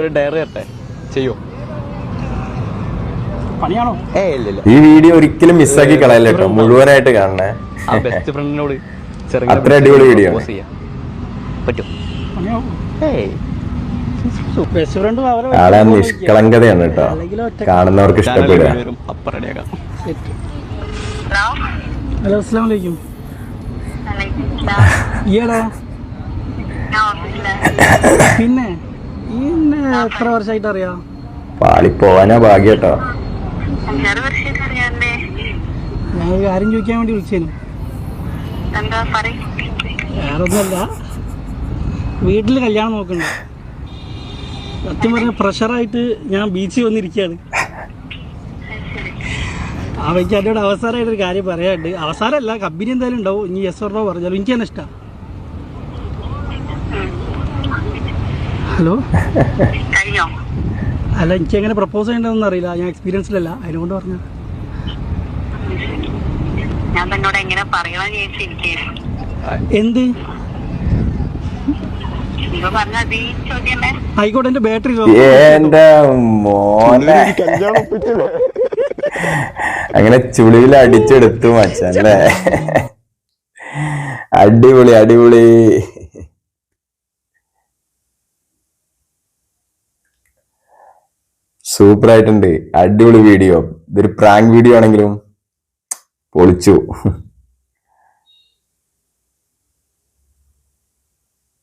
ഒരു ഡയറി ചെയ്യോ? പണിയാണോ? ഏ ഇല്ല ഇല്ല. ഈ വീഡിയോ ഒരിക്കലും മിസ്സാക്കി കളയല്ല കേട്ടോ? മുഴുവനായിട്ട് കാണണേ. ആ ബെസ്റ്റ് ഫ്രണ്ടിനോട് അത്ര അടിപൊളി വീഡിയോ ആണ്. പറ്റും. പണിയാവും? ഏയ് ബെസ്റ്റ് ഫ്രണ്ടും അവരെ ആളെ നിഷ്കളങ്കതയാണ് കേട്ടോ. കാണുന്നവർക്ക് ഇഷ്ടപ്പെടുക. വരും അപ്പം റെഡിയാക്കാം സെറ്റ് ഹലോ? ഹലോ അസ്സാം വലൈക്കും ഞാൻ. പിന്നെ? എന്നെ എത്ര വർഷമായിട്ട് അറിയാം പാളി പോവാനാ ഭാഗ്യട്ടോ. കേട്ടോ അഞ്ചാറ് വർഷമായിട്ട് അറിയാണ്ടേ ഞാൻ ഒരു കാര്യം ചോദിക്കാൻ വേണ്ടി വിളിച്ചേനു. എന്താ പറയും? വീട്ടിൽ കല്യാണം നോക്കണ്ട. സത്യം പറഞ്ഞ പ്രഷറായിട്ട് ഞാൻ ബീച്ചിൽ വന്നിരിക്കുകയാണ് അവയ്ക്ക് അതിനോട് അവസാനമായിട്ടൊരു കാര്യം പറയാനുണ്ട്. അവസാനമല്ല കമ്പനി എന്തായാലും ഉണ്ടാവും. ഇനി യെസ് ഓർ പറഞ്ഞാലും എനിക്ക് തന്നെ ഇഷ്ടമാണ് ഹലോ. കഴിഞ്ഞോ? അല്ല എനിക്ക് എങ്ങനെ പ്രപ്പോസ് ചെയ്യേണ്ടതെന്ന് അറിയില്ല. ഞാൻ എക്സ്പീരിയൻസിലല്ല അതിനുകൊണ്ട് പറഞ്ഞ. ഞാൻ തന്നോട് എങ്ങനെ പറയണം എന്ത്? ആയിക്കോട്ടെ എന്റെ ബാറ്ററി എന്റെ മോനെ. അങ്ങനെ ചുളിയിൽ അടിച്ചെടുത്തു മച്ചല്ലേ അടിപൊളി അടിപൊളി. സൂപ്പർ ആയിട്ടുണ്ട് അടിപൊളി വീഡിയോ ഇതൊരു പ്രാങ്ക് വീഡിയോ ആണെങ്കിലും പൊളിച്ചു.